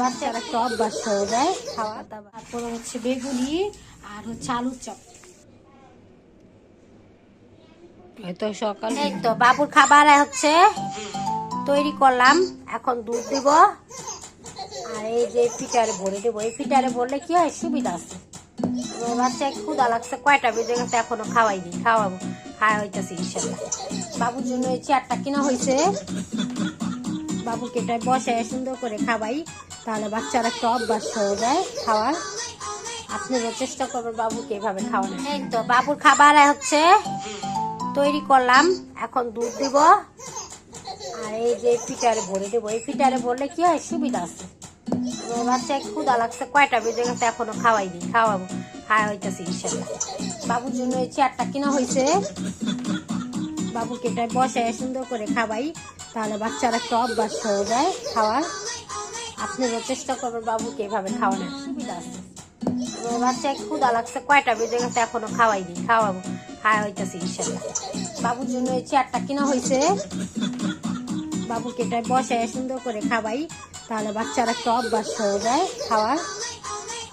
বাচ্চার একটা অভ্যাস হয়ে যায় খাওয়া দাওয়া। তারপরে হচ্ছে বেগুনি আর হচ্ছে আলুর চপ। হয়তো সকাল। এই তো বাবুর খাবার হচ্ছে তৈরি করলাম। এখন দুধ দিব। আর এই যে পিটারে ভরে দেবো। এই পিটারে ভরলে কি হয়? সুবিধা আছে। বাচ্চা ক্ষুদা লাগছে কয়টা বেজে গেছে এখনও খাওয়াই দিই খাওয়াবো। খাওয়া হইতেছে ইনশাল্লাহ। বাবুর জন্য এই চেয়ারটা কিনা হয়েছে বাবুকে এটা বসে সুন্দর করে খাওয়াই, তাহলে বাচ্চারা একটা অভ্যাস হয়ে যায় খাওয়ার। আপনারা চেষ্টা করবেন বাবুকে এভাবে খাওয়ানো এই তো বাবুর খাবার হচ্ছে তৈরি করলাম, এখন দুধ দিব। আর এই যে পিটারে ভরে দেবো, এই পিটারে ভরলে কি হয়? সুবিধা আছে। বাচ্চা ক্ষুদা লাগছে, কয়টা বেজে গেছে এখনও খাওয়াই দিই খাওয়াবো। খাওয়া হইতেছে ইনশাল্লাহ। বাবুর জন্য এই চেয়ারটা কিনা হয়েছে। বাবুকে এটা বসে সুন্দর করে খাওয়াই, তাহলে বাচ্চারা একটা অভ্যাস হয়ে যায় খাওয়ার। আপনারা চেষ্টা করবেন বাবুকে এভাবে খাওয়ানোর, সুবিধা আছে। বাচ্চা ক্ষুদা লাগছে, কয়টা বেজে গেছে এখনও খাওয়াই দিই খাওয়াবো, খাওয়া হইতেছে ইনশাল্লাহ। বাবুর জন্য এই চেয়ারটা কিনা হয়েছে বাবুকে এটা বসে সুন্দর করে খাওয়াই, তাহলে বাচ্চারা একটা অভ্যাস হয়ে যায় খাওয়ার।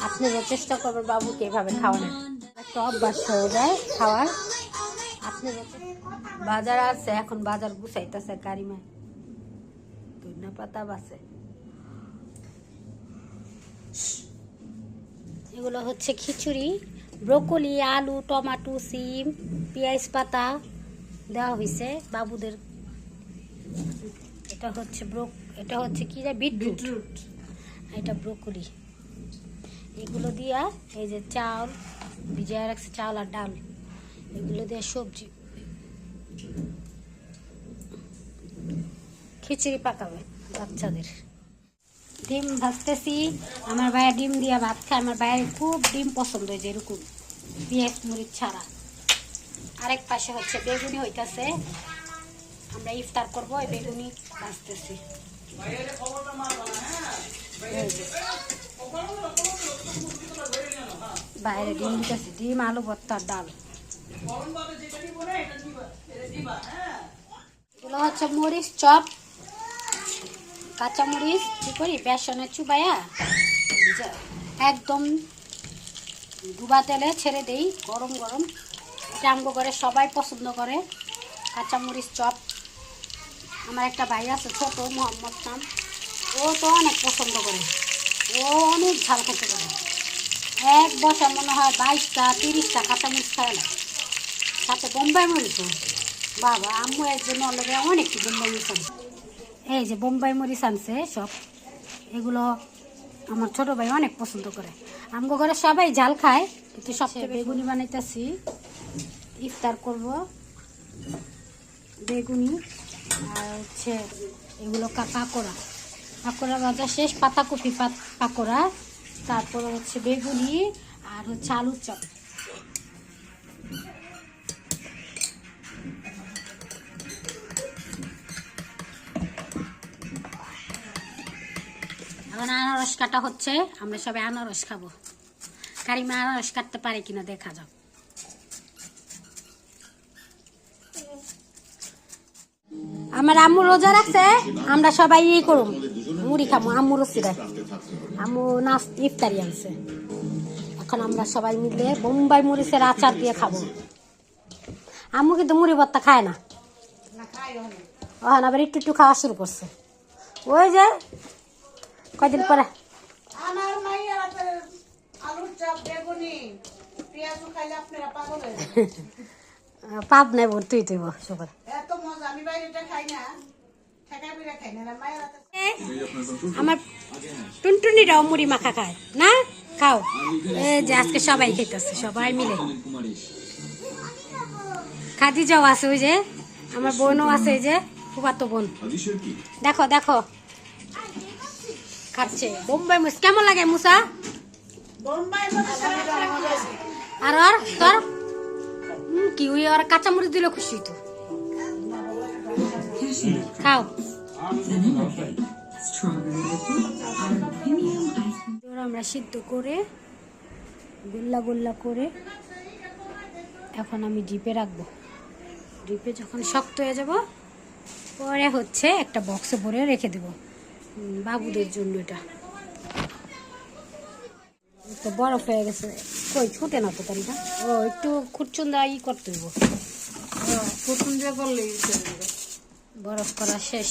আপনারা চেষ্টা করবেন বাবুকে এভাবে খাওয়ানোর, একটা অভ্যাস হয়ে যায় খাওয়ার। বাজার আছে এখন বাজার গুছাইতেছে গাড়িমায়। ধন্যা পাতা বাসে এগুলো হচ্ছে খিচুড়ি ব্রোকলি আলু টমাটো সিম পেঁয়াজ পাতা দেওয়া হয়েছে বাবুদের। এটা হচ্ছে ব্রোক এটা হচ্ছে কি বিটরুট। এটা ব্রোকলি। এগুলো দিয়া এই যে চাল ভিজিয়ে রাখছে চাল আর ডাল। এগুলো দিয়ে সবজি। খিচুড়ি পাকাবে বাচ্চাদের। ডিম ভাজতেছি, আমার ভাইয়া ডিম দিয়া ভাত খায়, আমার ভাইয়ের খুব ডিম পছন্দ হয় যেরকম পেঁয়াজ মরিচ ছাড়া। আরেক পাশে হচ্ছে বেগুনি হইতাছে, আমরা ইফতার করব বেগুনি ভাজতেছি। বাইরে ডিম দিতেছি, ডিম, আলু ভর্তার ডাল। এগুলো হচ্ছে মরিচ চপ কাঁচা মরিচ কি করি, বেসনে চুবাইয়া একদম ডুবা তেলে ছেড়ে দেই, গরম গরম। এটা করে সবাই পছন্দ করে কাঁচা মরিচ চপ। আমার একটা ভাই আছে, ছোট, মোহাম্মদ নাম ও তো অনেক পছন্দ করে। ও অনেক ঝাল খেতে পারে। এক বছর মনে হয় বাইশটা, তিরিশটা কাঁচা মরিচ খায় না। সাথে বোম্বাই মরিচ বাবা আম্মু এর জন্য অলরেডি অনেক বোম্বাই মরিচ আনছে। এই যে বোম্বাই মরিচ আনছে সব এগুলো আমার ছোট ভাই অনেক পছন্দ করে। আমগো ঘরে সবাই ঝাল খায় কিন্তু সবচেয়ে বেগুনি। বানাইতেছি ইফতার করব বেগুনি আর হচ্ছে এগুলো কাঁকড়া কাঁকড়া ভাজা শেষ পাতাকপি পাত- পাকোড়া তারপরে হচ্ছে বেগুনি আর হচ্ছে আলুর চপ। এখন আনারস কাটা হচ্ছে আমরা সবাই আনারস খাব। কারিমা আনারস কাটতে পারে কিনা দেখা যাক। আমার আম্মু রোজা রাখছে আমরা সবাই ই করুম মুড়ি খাব আম্মু রসিরায় আম্মু নাচ ইফতারি আনছে। এখন আমরা সবাই মিলে বোম্বাই মরিচের আচার দিয়ে খাব। আম্মু কিন্তু মুড়ি ভর্তা খায় না। এখন আবার একটু একটু খাওয়া শুরু করছে। ওই যে কয়দিন পরে? আমার আলুর চপ বেগুনি পেঁয়াজু খাইলে আপনারা পাগল হয়ে পাপ নাই বোন তুই তুই সবার এত মজা আমি বাইরেটা খাই না আমার টুনটুনিটাও মুড়ি মাখা খায়। না? খাও। এই যে আজকে সবাই খেতেছে সবাই মিলে। খাদিজাও আছে ওই যে। আমার বোনও আছে এই যে ফুফাতো বোন। দেখো দেখো। খাচ্ছে। বোম্বাই মুস, কেমন লাগে মুসা? আছে। আর তোর? কি, ওই আর কাঁচা মরিচ দিলে খুশি তো খাও। আমরা সিদ্ধ করে, গোল্লা গোল্লা করে, এখন আমি ডিপে রাখব। ডিপে যখন শক্ত হয়ে যাব, পরে হচ্ছে একটা বক্সে ভরে রেখে দেবো। বাবুদের জন্য এটা। তো বরফ হয়ে গেছে। কই ছুটে না তো তাই না ও একটু খুঁটচুন দা ই করতে হইব। হ্যাঁ, খুঁটচুন দিয়ে করলে বরফ করা শেষ।